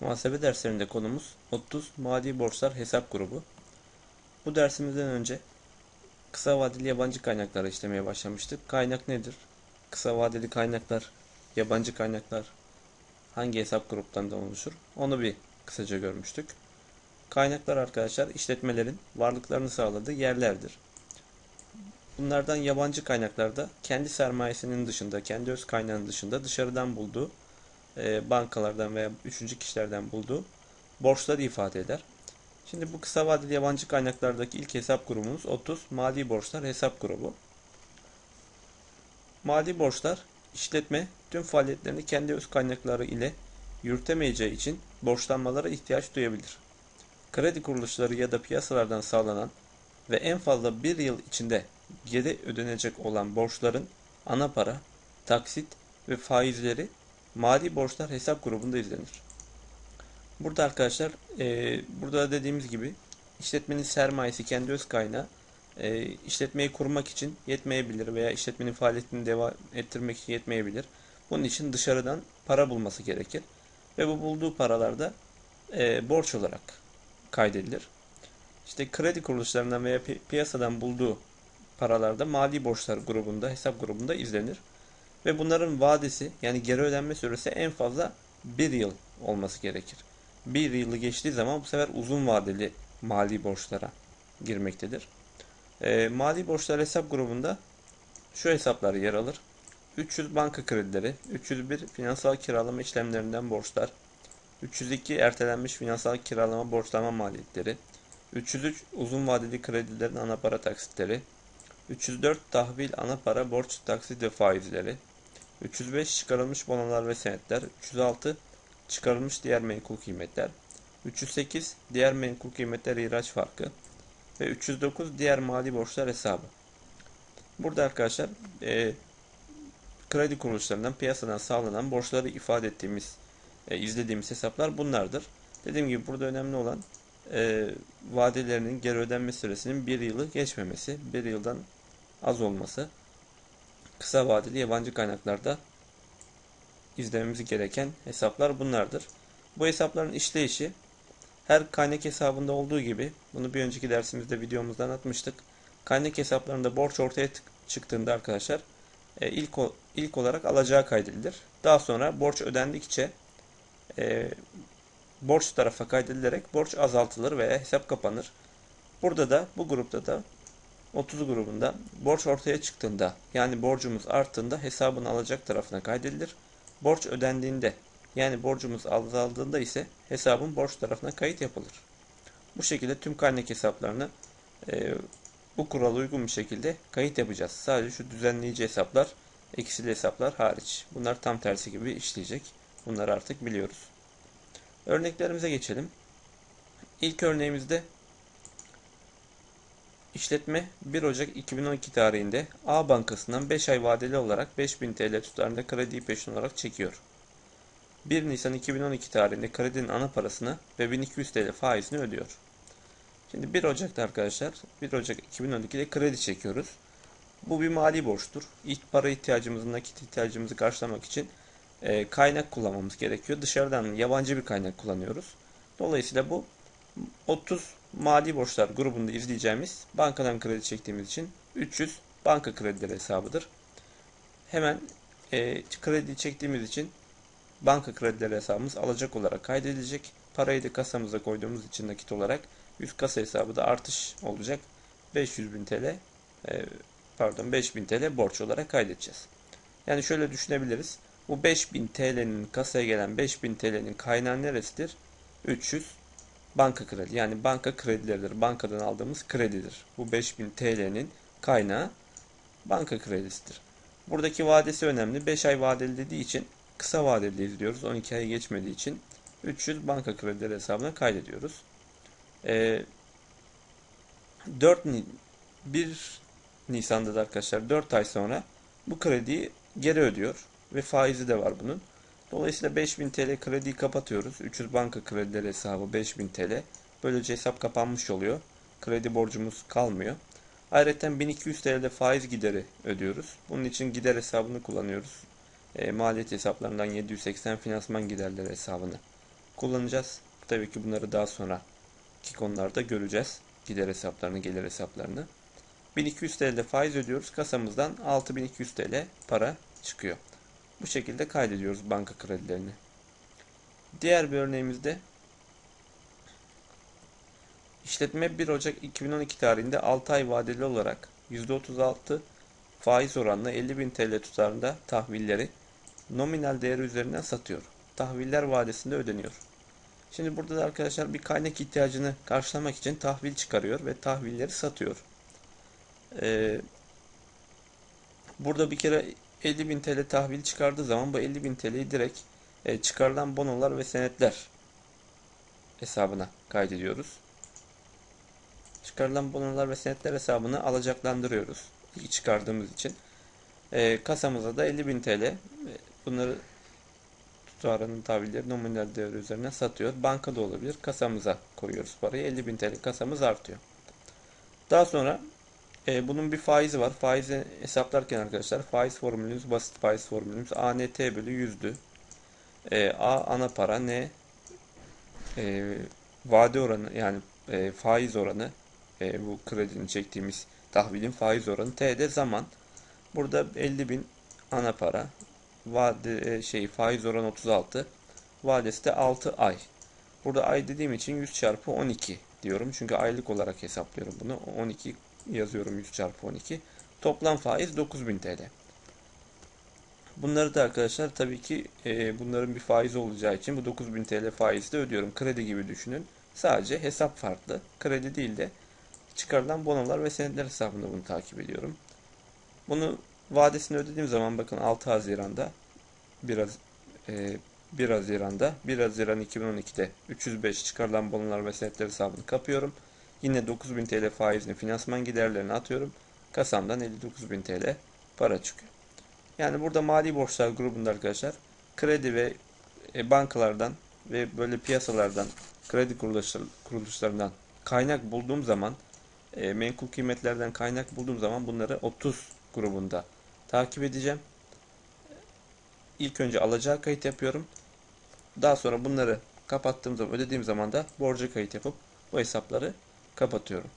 Muhasebe derslerinde konumuz 30 Mali Borçlar Hesap Grubu. Bu dersimizden önce kısa vadeli yabancı kaynakları işlemeye başlamıştık. Kaynak nedir? Kısa vadeli kaynaklar, yabancı kaynaklar hangi hesap gruplarından oluşur? Onu bir kısaca görmüştük. Kaynaklar arkadaşlar işletmelerin varlıklarını sağladığı yerlerdir. Bunlardan yabancı kaynaklarda kendi sermayesinin dışında, kendi öz kaynağının dışında dışarıdan bulduğu e, bankalardan veya üçüncü kişilerden bulduğu borçları ifade eder. Şimdi bu kısa vadeli yabancı kaynaklardaki ilk hesap grubumuz 30 mali borçlar hesap grubu. Mali borçlar işletme tüm faaliyetlerini kendi öz kaynakları ile yürütemeyeceği için borçlanmalara ihtiyaç duyabilir. Kredi kuruluşları ya da piyasalardan sağlanan ve en fazla bir yıl içinde geri ödenecek olan borçların ana para, taksit ve faizleri mali borçlar hesap grubunda izlenir. Burada arkadaşlar e, burada dediğimiz gibi işletmenin sermayesi kendi öz kaynağı e, işletmeyi kurmak için yetmeyebilir veya işletmenin faaliyetini devam ettirmek için yetmeyebilir. Bunun için dışarıdan para bulması gerekir. Ve bu bulduğu paralarda e, borç olarak kaydedilir. İşte kredi kuruluşlarından veya pi piyasadan bulduğu paralarda mali borçlar grubunda, hesap grubunda izlenir. Ve bunların vadesi yani geri ödenme süresi en fazla bir yıl olması gerekir. Bir yılı geçtiği zaman bu sefer uzun vadeli mali borçlara girmektedir. E, mali borçlar hesap grubunda şu hesaplar yer alır. 300 banka kredileri, 301 finansal kiralama işlemlerinden borçlar, 302 ertelenmiş finansal kiralama borçlama maliyetleri, 303 uzun vadeli kredilerin ana para taksitleri, 304 tahvil ana para borç taksit ve faizleri, 305 çıkarılmış bonolar ve senetler, 306 çıkarılmış diğer menkul kıymetler, 308 diğer menkul kıymetler ihraç farkı ve 309 diğer mali borçlar hesabı. Burada arkadaşlar e, kredi kuruluşlarından piyasadan sağlanan borçları ifade ettiğimiz, e, izlediğimiz hesaplar bunlardır. Dediğim gibi burada önemli olan e, vadelerinin geri ödenme süresinin bir yılı geçmemesi, bir yıldan az olması. Kısa vadeli yabancı kaynaklarda izlememiz gereken hesaplar bunlardır. Bu hesapların işleyişi her kaynak hesabında olduğu gibi bunu bir önceki dersimizde videomuzda anlatmıştık. Kaynak hesaplarında borç ortaya çıktığında arkadaşlar e, ilk ilk olarak alacağı kaydedilir. Daha sonra borç ödendikçe e, borç tarafa kaydedilerek borç azaltılır veya hesap kapanır. Burada da bu grupta da 30 grubunda borç ortaya çıktığında yani borcumuz arttığında hesabın alacak tarafına kaydedilir. Borç ödendiğinde yani borcumuz azaldığında ise hesabın borç tarafına kayıt yapılır. Bu şekilde tüm kaynak hesaplarını e, bu kurala uygun bir şekilde kayıt yapacağız. Sadece şu düzenleyici hesaplar, eksili hesaplar hariç. Bunlar tam tersi gibi işleyecek. Bunları artık biliyoruz. Örneklerimize geçelim. İlk örneğimizde işletme 1 Ocak 2012 tarihinde A Bankası'ndan 5 ay vadeli olarak 5000 TL tutarında krediyi peşin olarak çekiyor. 1 Nisan 2012 tarihinde kredinin ana parasını ve 1200 TL faizini ödüyor. Şimdi 1 Ocak'ta arkadaşlar 1 Ocak 2012'de kredi çekiyoruz. Bu bir mali borçtur. İlk para ihtiyacımızı, nakit ihtiyacımızı karşılamak için e, kaynak kullanmamız gerekiyor. Dışarıdan yabancı bir kaynak kullanıyoruz. Dolayısıyla bu 30 mali borçlar grubunda izleyeceğimiz bankadan kredi çektiğimiz için 300 banka kredileri hesabıdır. Hemen e, kredi çektiğimiz için banka kredileri hesabımız alacak olarak kaydedilecek. Parayı da kasamıza koyduğumuz için nakit olarak üst kasa hesabı da artış olacak. 500 bin TL e, pardon 5000 TL borç olarak kaydedeceğiz. Yani şöyle düşünebiliriz. Bu 5000 TL'nin kasaya gelen 5000 TL'nin kaynağı neresidir? 300 banka kredi. Yani banka kredileridir. Bankadan aldığımız kredidir. Bu 5000 TL'nin kaynağı banka kredisidir. Buradaki vadesi önemli. 5 ay vadeli dediği için kısa vadeli izliyoruz. 12 ay geçmediği için 300 banka kredileri hesabına kaydediyoruz. Ee, 4 1 Nisan'da da arkadaşlar 4 ay sonra bu krediyi geri ödüyor ve faizi de var bunun. Dolayısıyla 5000 TL krediyi kapatıyoruz. 300 banka kredileri hesabı 5000 TL. Böylece hesap kapanmış oluyor. Kredi borcumuz kalmıyor. Ayrıca 1200 TL'de faiz gideri ödüyoruz. Bunun için gider hesabını kullanıyoruz. E, maliyet hesaplarından 780 finansman giderleri hesabını kullanacağız. Tabii ki bunları daha sonraki konularda göreceğiz. Gider hesaplarını, gelir hesaplarını. 1200 TL faiz ödüyoruz. Kasamızdan 6200 TL para çıkıyor. Bu şekilde kaydediyoruz banka kredilerini. Diğer bir örneğimizde işletme 1 Ocak 2012 tarihinde 6 ay vadeli olarak %36 faiz oranla 50.000 TL tutarında tahvilleri nominal değeri üzerinden satıyor. Tahviller vadesinde ödeniyor. Şimdi burada da arkadaşlar bir kaynak ihtiyacını karşılamak için tahvil çıkarıyor ve tahvilleri satıyor. Ee, burada bir kere 50.000 TL tahvil çıkardığı zaman bu 50.000 TL'yi direkt e, çıkarılan bonolar ve senetler hesabına kaydediyoruz. Çıkarılan bonolar ve senetler hesabını alacaklandırıyoruz. Çıkardığımız için. E, kasamıza da 50.000 TL e, bunları tutarının tahvilleri nominal değeri üzerine satıyor. Bankada olabilir. Kasamıza koyuyoruz parayı. 50.000 TL kasamız artıyor. Daha sonra e, bunun bir faizi var. Faizi hesaplarken arkadaşlar faiz formülümüz basit faiz formülümüz ANT bölü yüzdü. E, A ana para N e, vade oranı yani e, faiz oranı e, bu kredinin çektiğimiz tahvilin faiz oranı T de zaman. Burada 50.000 ana para vade e, şey faiz oranı 36 vadesi de 6 ay. Burada ay dediğim için 100 çarpı 12 diyorum. Çünkü aylık olarak hesaplıyorum bunu. 12 yazıyorum 100 çarpı 12. Toplam faiz 9000 TL. Bunları da arkadaşlar tabii ki e, bunların bir faizi olacağı için bu 9000 TL faizi de ödüyorum. Kredi gibi düşünün. Sadece hesap farklı. Kredi değil de çıkarılan bonolar ve senetler hesabında bunu takip ediyorum. Bunu vadesini ödediğim zaman bakın 6 Haziran'da biraz e, 1 Haziran'da 1 Haziran 2012'de 305 çıkarılan bonolar ve senetler hesabını kapıyorum. Yine 9000 TL faizini finansman giderlerine atıyorum. Kasamdan 59.000 TL para çıkıyor. Yani burada mali borçlar grubunda arkadaşlar kredi ve e, bankalardan ve böyle piyasalardan kredi kuruluşlar, kuruluşlarından kaynak bulduğum zaman e, menkul kıymetlerden kaynak bulduğum zaman bunları 30 grubunda takip edeceğim. İlk önce alacağı kayıt yapıyorum. Daha sonra bunları kapattığım zaman ödediğim zaman da borca kayıt yapıp bu hesapları kapatıyorum.